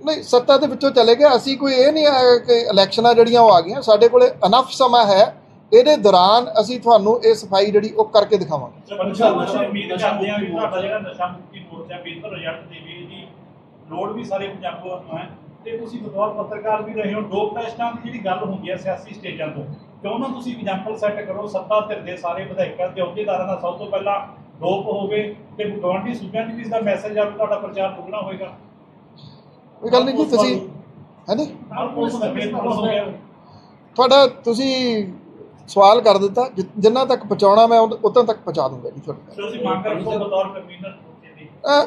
Speaker 1: ਨਹੀਂ ਸੱਤਾ ਦੇ ਵਿੱਚੋਂ ਚਲੇ ਗਏ। ਅਸੀਂ ਕੋਈ ਇਹ ਨਹੀਂ ਹੈ ਕਿ ਇਲੈਕਸ਼ਨਾਂ ਜਿਹੜੀਆਂ ਉਹ ਆ ਗਈਆਂ ਸਾਡੇ ਕੋਲੇ ਅਨਫ ਸਮਾਂ ਹੈ। ਇਹਦੇ ਦੌਰਾਨ ਅਸੀਂ ਤੁਹਾਨੂੰ ਇਹ ਸਫ਼ਾਈ ਜਿਹੜੀ ਉਹ ਕਰਕੇ ਦਿਖਾਵਾਂਗੇ।
Speaker 6: ਉਮੀਦ ਕਰਦੇ ਆ ਵੀ ਤੁਹਾਡਾ ਜਿਹੜਾ ਨਸ਼ਾ ਮੁਕਤੀ ਮੋਰਚਾ ਬਿਹਤਰ ਰਿਜ਼ਲਟ ਦੇਵੇ ਦੀ ਲੋੜ ਵੀ ਸਾਰੇ ਪੰਜਾਬੀਆਂ ਨੂੰ ਹੈ। ਤੇ ਤੁਸੀਂ ਬਤੌਰ ਪੱਤਰਕਾਰ ਵੀ ਰਹੇ ਹੋ। ਡੋਪ ਟੈਸਟਾਂ ਦੀ ਜਿਹੜੀ ਗੱਲ ਹੁੰਦੀ ਹੈ ਸਿਆਸੀ ਸਟੇਜਾਂ ਤੋਂ ਕਿਉਂ ਨਾ ਤੁਸੀਂ ਐਗਜ਼ਾਮਪਲ ਸੈੱਟ ਕਰੋ ਸੱਤਾ ਧਿਰ ਦੇ ਸਾਰੇ ਵਿਧਾਇਕਾਂ ਤੇ ਅਹੁਦੇਦਾਰਾਂ ਦਾ। ਸਭ ਤੋਂ ਪਹਿਲਾਂ ਡੋਪ ਹੋਵੇ ਤੇ ਗਵਾਂਢੀ ਸੂਬਿਆਂ ਦੀ ਵੀ ਇਸ ਦਾ ਮੈਸੇਜ ਆਵੇ ਤੁਹਾਡਾ ਪ੍ਰਚਾਰ ਦੁੱਗਣਾ ਹੋਏਗਾ।
Speaker 1: ਕੋਈ ਗੱਲ ਨਹੀਂ ਜੀ ਤੁਸੀਂ ਹਾਂਜੀ ਤੁਹਾਡਾ ਤੁਸੀਂ ਸਵਾਲ ਕਰ ਦਿੱਤਾ ਜਿੰਨਾ ਤੱਕ ਪਹੁੰਚਾਉਣਾ ਮੈਂ ਉਦ- ਤੱਕ ਪਹੁੰਚਾ ਦੂੰਗਾ ਜੀ ਤੁਹਾਡੇ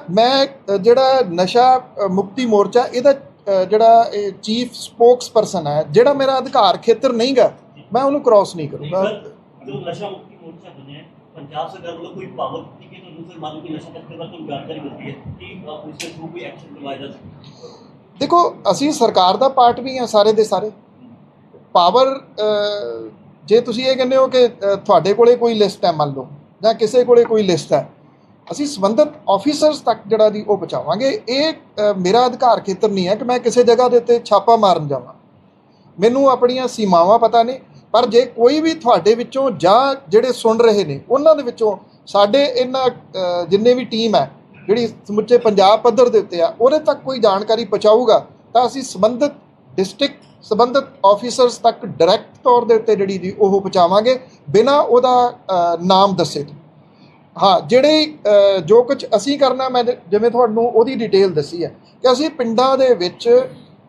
Speaker 1: ਮੈਂ ਜਿਹੜਾ ਨਸ਼ਾ ਮੁਕਤੀ ਮੋਰਚਾ ਇਹਦਾ ਜਿਹੜਾ ਇਹ ਚੀਫ ਸਪੋਕਸ ਪਰਸਨ ਹੈ ਜਿਹੜਾ ਮੇਰਾ ਅਧਿਕਾਰ ਖੇਤਰ ਨਹੀਂ ਨਹੀਂਗਾ ਮੈਂ ਉਹਨੂੰ ਕ੍ਰਾਸ ਨਹੀਂ ਕਰੂੰਗਾ। ਦੇਖੋ ਅਸੀਂ ਸਰਕਾਰ ਦਾ ਪਾਰਟ ਵੀ ਹਾਂ ਸਾਰੇ ਦੇ ਸਾਰੇ। ਪਾਵਰ ਜੇ ਤੁਸੀਂ ਇਹ ਕਹਿੰਦੇ ਹੋ ਕਿ ਤੁਹਾਡੇ ਕੋਲੇ ਕੋਈ ਲਿਸਟ ਹੈ ਮੰਨ ਲਓ ਜਾਂ ਕਿਸੇ ਕੋਲੇ ਕੋਈ ਲਿਸਟ ਹੈ ਅਸੀਂ ਸੰਬੰਧਿਤ ਆਫੀਸਰਸ ਤੱਕ ਜਿਹੜਾ ਦੀ ਉਹ ਪਹੁੰਚਾਵਾਂਗੇ। ਇਹ ਮੇਰਾ ਅਧਿਕਾਰ ਖੇਤਰ ਨਹੀਂ ਹੈ ਕਿ ਮੈਂ ਕਿਸੇ ਜਗ੍ਹਾ ਦੇ ਉੱਤੇ ਛਾਪਾ ਮਾਰਨ ਜਾਵਾਂ। ਮੈਨੂੰ ਆਪਣੀਆਂ ਸੀਮਾਵਾਂ ਪਤਾ ਨੇ ਪਰ ਜੇ ਕੋਈ ਵੀ ਤੁਹਾਡੇ ਵਿੱਚੋਂ ਜਾਂ ਜਿਹੜੇ ਸੁਣ ਰਹੇ ਨੇ ਉਹਨਾਂ ਦੇ ਵਿੱਚੋਂ ਸਾਡੇ ਇਹਨਾਂ ਅ, ਜਿੰਨੇ ਵੀ ਟੀਮ ਹੈ ਜਿਹੜੀ ਸਮੁੱਚੇ ਪੰਜਾਬ ਪੱਧਰ ਦੇ ਉੱਤੇ ਆ ਉਹਦੇ ਤੱਕ ਕੋਈ ਜਾਣਕਾਰੀ ਪਹੁੰਚਾਊਗਾ ਤਾਂ ਅਸੀਂ ਸੰਬੰਧਿਤ ਡਿਸਟ੍ਰਿਕਟ ਸੰਬੰਧਿਤ ਆਫੀਸਰਸ ਤੱਕ ਡਾਇਰੈਕਟ ਤੌਰ ਦੇ ਉੱਤੇ ਜਿਹੜੀ ਦੀ ਉਹ ਪਹੁੰਚਾਵਾਂਗੇ ਬਿਨਾਂ ਉਹਦਾ ਨਾਮ ਦੱਸੇ ਤੋਂ। ਹਾਂ, ਜਿਹੜੇ ਜੋ ਕੁਝ ਅਸੀਂ ਕਰਨਾ, ਮੈਂ ਜਿਵੇਂ ਤੁਹਾਨੂੰ ਉਹਦੀ ਡਿਟੇਲ ਦੱਸੀ ਹੈ ਕਿ ਅਸੀਂ ਪਿੰਡਾਂ ਦੇ ਵਿੱਚ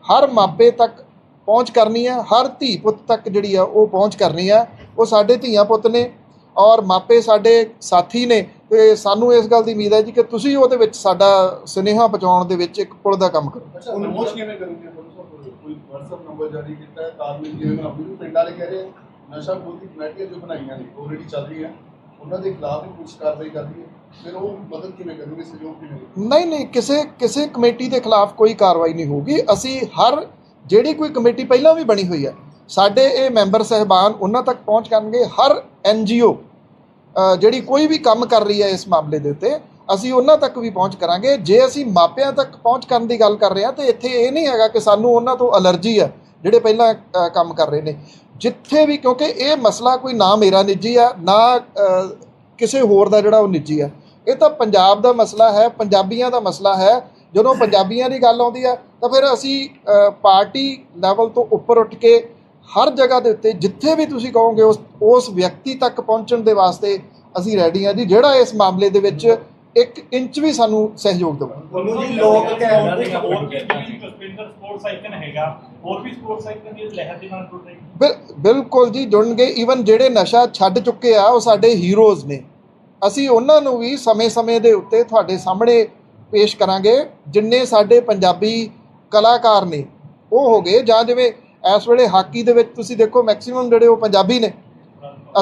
Speaker 1: ਹਰ ਮਾਪੇ ਤੱਕ ਪਹੁੰਚ ਕਰਨੀ ਹੈ, ਹਰ ਧੀ ਪੁੱਤ ਤੱਕ ਜਿਹੜੀ ਆ ਉਹ ਪਹੁੰਚ ਕਰਨੀ ਆ ਉਹ ਸਾਡੇ ਧੀਆਂ ਪੁੱਤ ਨੇ ਔਰ ਮਾਪੇ ਸਾਡੇ ਸਾਥੀ ਨੇ ਤੇ ਸਾਨੂੰ ਇਸ ਗੱਲ ਦੀ ਉਮੀਦ ਹੈ ਜੀ ਕਿ ਤੁਸੀਂ ਉਹਦੇ ਵਿੱਚ ਸਾਡਾ ਸੁਨੇਹਾ ਪਹੁੰਚਾਉਣ ਦੇ ਵਿੱਚ ਇੱਕ ਪੁਲ ਦਾ ਕੰਮ ਕਰੋ।
Speaker 7: ਅੱਛਾ ਨਮੋਸ਼ ਕਿਵੇਂ ਕਰੋਗੇ? ਕੋਈ WhatsApp ਨੰਬਰ ਜਾਰੀ ਕੀਤਾ ਹੈ, ਤਾਲਮੇਲ ਜਿਵੇਂ ਮੈਂ ਅਭੀ ਪਿੰਡ ਕਹਿ ਰਹੇ ਨਸ਼ਾ ਵਿਰੋਧੀ ਕਮੇਟੀਆਂ ਜੋ ਬਣਾਈਆਂ ਨੇ ਆਲਰੇਡੀ ਚੱਲ ਰਹੀਆਂ। ਉਹਨਾਂ ਦੇ ਖਿਲਾਫ ਵੀ ਕੁਝ ਕਾਰਵਾਈ ਕਰਦੀ ਹੈ। ਫਿਰ ਉਹ ਮਦਦ ਕਿਵੇਂ ਕਰਨਗੇ, ਸਹਿਯੋਗ ਕਿਵੇਂ
Speaker 1: ਨਹੀਂ ਨਹੀਂ, ਕਿਸੇ ਕਿਸੇ ਕਮੇਟੀ ਦੇ ਖਿਲਾਫ ਕੋਈ ਕਾਰਵਾਈ ਨਹੀਂ ਹੋਊਗੀ। ਅਸੀਂ ਹਰ, ਜਿਹੜੀ ਕੋਈ ਕਮੇਟੀ ਪਹਿਲਾਂ ਵੀ ਬਣੀ ਹੋਈ ਹੈ, ਸਾਡੇ ਇਹ ਮੈਂਬਰ ਸਹਿਬਾਨ ਉਹਨਾਂ ਤੱਕ ਪਹੁੰਚ ਕਰਨਗੇ। ਹਰ ਐਨਜੀਓ ਜਿਹੜੀ ਕੋਈ ਵੀ ਕੰਮ ਕਰ ਰਹੀ ਹੈ ਇਸ ਮਾਮਲੇ ਦੇ ਉੱਤੇ, ਅਸੀਂ ਉਹਨਾਂ ਤੱਕ ਵੀ ਪਹੁੰਚ ਕਰਾਂਗੇ। ਜੇ ਅਸੀਂ ਮਾਪਿਆਂ ਤੱਕ ਪਹੁੰਚ ਕਰਨ ਦੀ ਗੱਲ ਕਰ ਰਹੇ ਹਾਂ, ਤੇ ਇੱਥੇ ਇਹ ਨਹੀਂ ਹੈਗਾ ਕਿ ਸਾਨੂੰ ਉਹਨਾਂ ਤੋਂ ਅਲਰਜੀ ਹੈ, ਜਿਹੜੇ ਪਹਿਲਾਂ ਕੰਮ ਕਰ ਰਹੇ ਨੇ। ਜਿੱਥੇ ਵੀ ਕਿਉਂਕਿ ਇਹ ਮਸਲਾ ਕੋਈ ਨਾ ਮੇਰਾ ਨਿੱਜੀ ਆ ਨਾ ਕਿਸੇ ਹੋਰ ਦਾ ਜਿਹੜਾ ਉਹ ਨਿੱਜੀ ਆ। ਇਹ ਤਾਂ ਪੰਜਾਬ ਦਾ ਮਸਲਾ ਹੈ ਪੰਜਾਬੀਆਂ ਦਾ ਮਸਲਾ ਹੈ। ਜਦੋਂ ਪੰਜਾਬੀਆਂ ਦੀ ਗੱਲ ਆਉਂਦੀ ਆ ਤਾਂ ਫਿਰ ਅਸੀਂ ਪਾਰਟੀ ਲੈਵਲ ਤੋਂ ਉੱਪਰ ਉੱਠ ਕੇ ਹਰ ਜਗ੍ਹਾ ਦੇ ਉੱਤੇ ਜਿੱਥੇ ਵੀ ਤੁਸੀਂ ਕਹੋਗੇ ਉਸ ਉਸ ਵਿਅਕਤੀ ਤੱਕ ਪਹੁੰਚਣ ਦੇ ਵਾਸਤੇ ਅਸੀਂ ਰੈਡੀ ਹਾਂ ਜੀ ਜਿਹੜਾ ਇਸ ਮਾਮਲੇ ਦੇ ਵਿੱਚ ਇੱਕ ਇੰਚ ਵੀ ਸਾਨੂੰ ਸਹਿਯੋਗ ਦੇਵੇ।
Speaker 3: ਤੁਹਾਨੂੰ ਜੀ ਲੋਕ ਕਹਿ
Speaker 6: ਹੋਰ ਵੀ ਸਪਿੰਦਰ ਸਪੋਰਟਸ ਆਈਕਨ ਹੈਗਾ ਹੋਰ ਵੀ ਸਪੋਰਟਸ ਆਈਕਨ ਦੀ ਲਹਿਰ ਦੇ ਨਾਲ ਜੁੜ ਰਹੀ
Speaker 1: ਬਿਲਕੁਲ ਜੀ ਜੁੜਨਗੇ ਈਵਨ ਜਿਹੜੇ ਨਸ਼ਾ ਛੱਡ ਚੁੱਕੇ ਆ, ਉਹ ਸਾਡੇ ਹੀਰੋਜ਼ ਨੇ। ਅਸੀਂ ਉਹਨਾਂ ਨੂੰ ਵੀ ਸਮੇਂ-ਸਮੇਂ ਦੇ ਉੱਤੇ ਤੁਹਾਡੇ ਸਾਹਮਣੇ ਪੇਸ਼ ਕਰਾਂਗੇ, ਜਿੰਨੇ ਸਾਡੇ ਪੰਜਾਬੀ ਕਲਾਕਾਰ ਨੇ। ਉਹ ਹੋ ਗਏ, ਜਾਂ ਜਿਵੇਂ ਇਸ ਵੇਲੇ ਹਾਕੀ ਦੇ ਵਿੱਚ ਤੁਸੀਂ ਦੇਖੋ ਮੈਕਸਿਮਮ ਜਿਹੜੇ ਉਹ ਪੰਜਾਬੀ ਨੇ।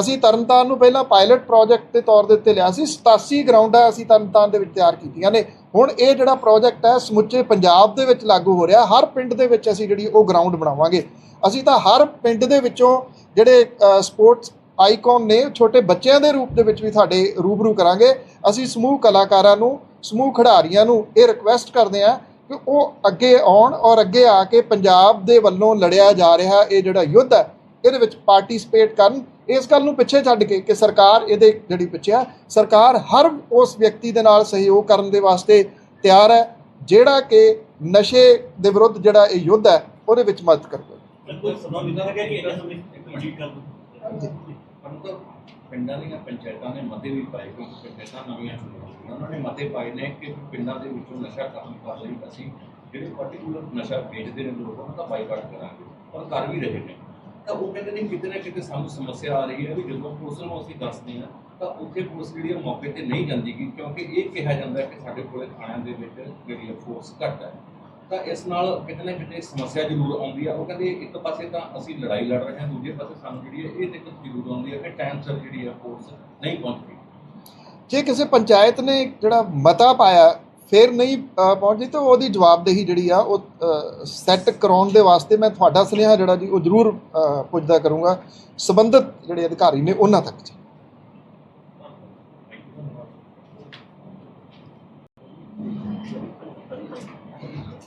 Speaker 1: ਅਸੀਂ ਤਰਨਤਾਰਨ ਨੂੰ ਪਹਿਲਾਂ ਪਾਇਲਟ ਪ੍ਰੋਜੈਕਟ ਦੇ ਤੌਰ ਦੇ ਉੱਤੇ ਲਿਆ ਸੀ। 87 ਗਰਾਊਂਡਾਂ ਅਸੀਂ ਤਰਨਤਾਰਨ ਦੇ ਵਿੱਚ ਤਿਆਰ ਕੀਤੀਆਂ ਨੇ। ਹੁਣ ਇਹ ਜਿਹੜਾ ਪ੍ਰੋਜੈਕਟ ਹੈ, ਸਮੁੱਚੇ ਪੰਜਾਬ ਦੇ ਵਿੱਚ ਲਾਗੂ ਹੋ ਰਿਹਾ। ਹਰ ਪਿੰਡ ਦੇ ਵਿੱਚ ਅਸੀਂ ਜਿਹੜੀ ਉਹ ਗਰਾਊਂਡ ਬਣਾਵਾਂਗੇ। ਅਸੀਂ ਤਾਂ ਹਰ ਪਿੰਡ ਦੇ ਵਿੱਚੋਂ ਜਿਹੜੇ ਸਪੋਰਟਸ ਆਈਕਨ ਨੇ, ਛੋਟੇ ਬੱਚਿਆਂ ਦੇ ਰੂਪ ਦੇ ਵਿੱਚ ਵੀ ਤੁਹਾਡੇ ਰੂਬਰੂ ਕਰਾਂਗੇ। ਅਸੀਂ ਸਮੂਹ ਕਲਾਕਾਰਾਂ ਨੂੰ, ਸਮੂਹ ਖਿਡਾਰੀਆਂ ਨੂੰ ਇਹ ਰਿਕੁਐਸਟ ਕਰਦੇ ਹਾਂ ਕਿ ਉਹ ਅੱਗੇ ਆਉਣ ਔਰ ਅੱਗੇ ਆ ਕੇ ਪੰਜਾਬ ਦੇ ਵੱਲੋਂ ਲੜਿਆ ਜਾ ਰਿਹਾ ਇਹ ਜਿਹੜਾ ਯੁੱਧ ਹੈ, ਇਹਦੇ ਵਿੱਚ ਪਾਰਟਿਸਿਪੇਟ ਕਰਨ। ਇਸ ਗੱਲ ਨੂੰ ਪਿੱਛੇ ਛੱਡ ਕੇ ਕਿ ਸਰਕਾਰ ਇਹਦੇ ਜਿਹੜੀ ਪਿੱਛਿਆ ਸਰਕਾਰ ਹਰ ਉਸ ਵਿਅਕਤੀ ਦੇ ਨਾਲ ਸਹਿਯੋਗ ਕਰਨ ਦੇ ਵਾਸਤੇ ਤਿਆਰ ਹੈ ਜਿਹੜਾ ਕਿ ਨਸ਼ੇ ਦੇ ਵਿਰੁੱਧ ਜਿਹੜਾ ਇਹ ਯੁੱਧ ਹੈ ਉਹਦੇ ਵਿੱਚ ਮਦਦ ਕਰਦਾ
Speaker 8: ਬਿਲਕੁਲ ਸਮਾਂ ਦਿੱਤਾ ਗਿਆ ਕਿ ਇਹਨਾਂ ਸਮੇਂ ਇੱਕ ਕੰਪਲੀਟ ਕਰ ਦੋ
Speaker 9: ਪਰੰਤੂ ਪਿੰਡਾਂ ਦੀਆਂ ਪੰਚਾਇਤਾਂ ਨੇ ਮਤੇ ਵੀ ਪਾਏ ਕਿ ਪੰਚਾਇਤਾਂ ਨਵੀਆਂ ਚੁਣੀਆਂ ਉਹਨਾਂ ਨੇ ਮਤੇ ਪਾਏ ਨੇ ਕਿ ਪਿੰਡਾਂ ਦੇ ਵਿੱਚੋਂ ਨਸ਼ਾ ਖਤਮ ਕਰ ਲਈ ਅਸੀਂ। ਜਿਹੜੇ ਪਾਰਟੀਕੂਲਰ ਨਸ਼ਾ ਵੇਚਦੇ ਨੇ ਲੋਕ ਉਹਨਾਂ ਦਾ ਬਾਈਕਾਟ ਕਰਾਂਗੇ। ਔਰ ਕਰ ਵੀ ਰਹੇ ਨੇ। ਤਾਂ ਉਹ ਕਹਿੰਦੇ ਨੇ ਕਿਤੇ ਨਾ ਕਿਤੇ ਸਾਨੂੰ ਸਮੱਸਿਆ ਆ ਰਹੀ ਹੈ ਵੀ ਜਦੋਂ ਪੁਲਿਸ ਨੂੰ ਅਸੀਂ ਦੱਸਦੇ ਹਾਂ, ਤਾਂ ਉੱਥੇ ਪੁਲਿਸ ਜਿਹੜੀ ਹੈ ਮੌਕੇ ਤੇ ਨਹੀਂ ਜਾਂਦੀ ਗੀ, ਕਿਉਂਕਿ ਇਹ ਕਿਹਾ ਜਾਂਦਾ ਕਿ ਸਾਡੇ ਕੋਲੇ ਥਾਣਿਆਂ ਦੇ ਵਿੱਚ ਜਿਹੜੀ ਹੈ ਫੋਰਸ ਘੱਟ ਹੈ। ਤਾਂ ਇਸ ਨਾਲ ਕਿਤੇ ਨਾ ਕਿਤੇ ਸਮੱਸਿਆ ਜ਼ਰੂਰ ਆਉਂਦੀ ਆ। ਉਹ ਕਹਿੰਦੇ ਇੱਕ ਪਾਸੇ ਤਾਂ ਅਸੀਂ ਲੜਾਈ ਲੜ ਰਹੇ ਹਾਂ, ਦੂਜੇ ਪਾਸੇ ਸਾਨੂੰ ਜਿਹੜੀ ਹੈ ਇਹ ਦਿੱਕਤ ਜ਼ਰੂਰ ਆਉਂਦੀ ਹੈ ਕਿ ਟਾਈਮ ਸਿਰ ਜਿਹੜੀ ਹੈ ਫੋਰਸ ਨਹੀਂ ਪਹੁੰਚਦੀ।
Speaker 1: ਜੇ ਕਿਸੇ ਪੰਚਾਇਤ ਨੇ ਜਿਹੜਾ ਮਤਾ ਪਾਇਆ ਫਿਰ ਨਹੀਂ ਪਹੁੰਚਦੀ ਤਾਂ ਉਹਦੀ ਜਵਾਬਦੇਹੀ ਜਿਹੜੀ ਆ, ਉਹ ਸੈੱਟ ਕਰਾਉਣ ਦੇ ਵਾਸਤੇ ਮੈਂ ਤੁਹਾਡਾ ਸੁਨੇਹਾ ਜਿਹੜਾ ਜੀ, ਉਹ ਜ਼ਰੂਰ ਪੁੱਜਦਾ ਕਰੂੰਗਾ। ਸਬੰਧਤ ਜਿਹੜੇ ਅਧਿਕਾਰੀ ਨੇ, ਉਹਨਾਂ ਤੱਕ ਜੀ।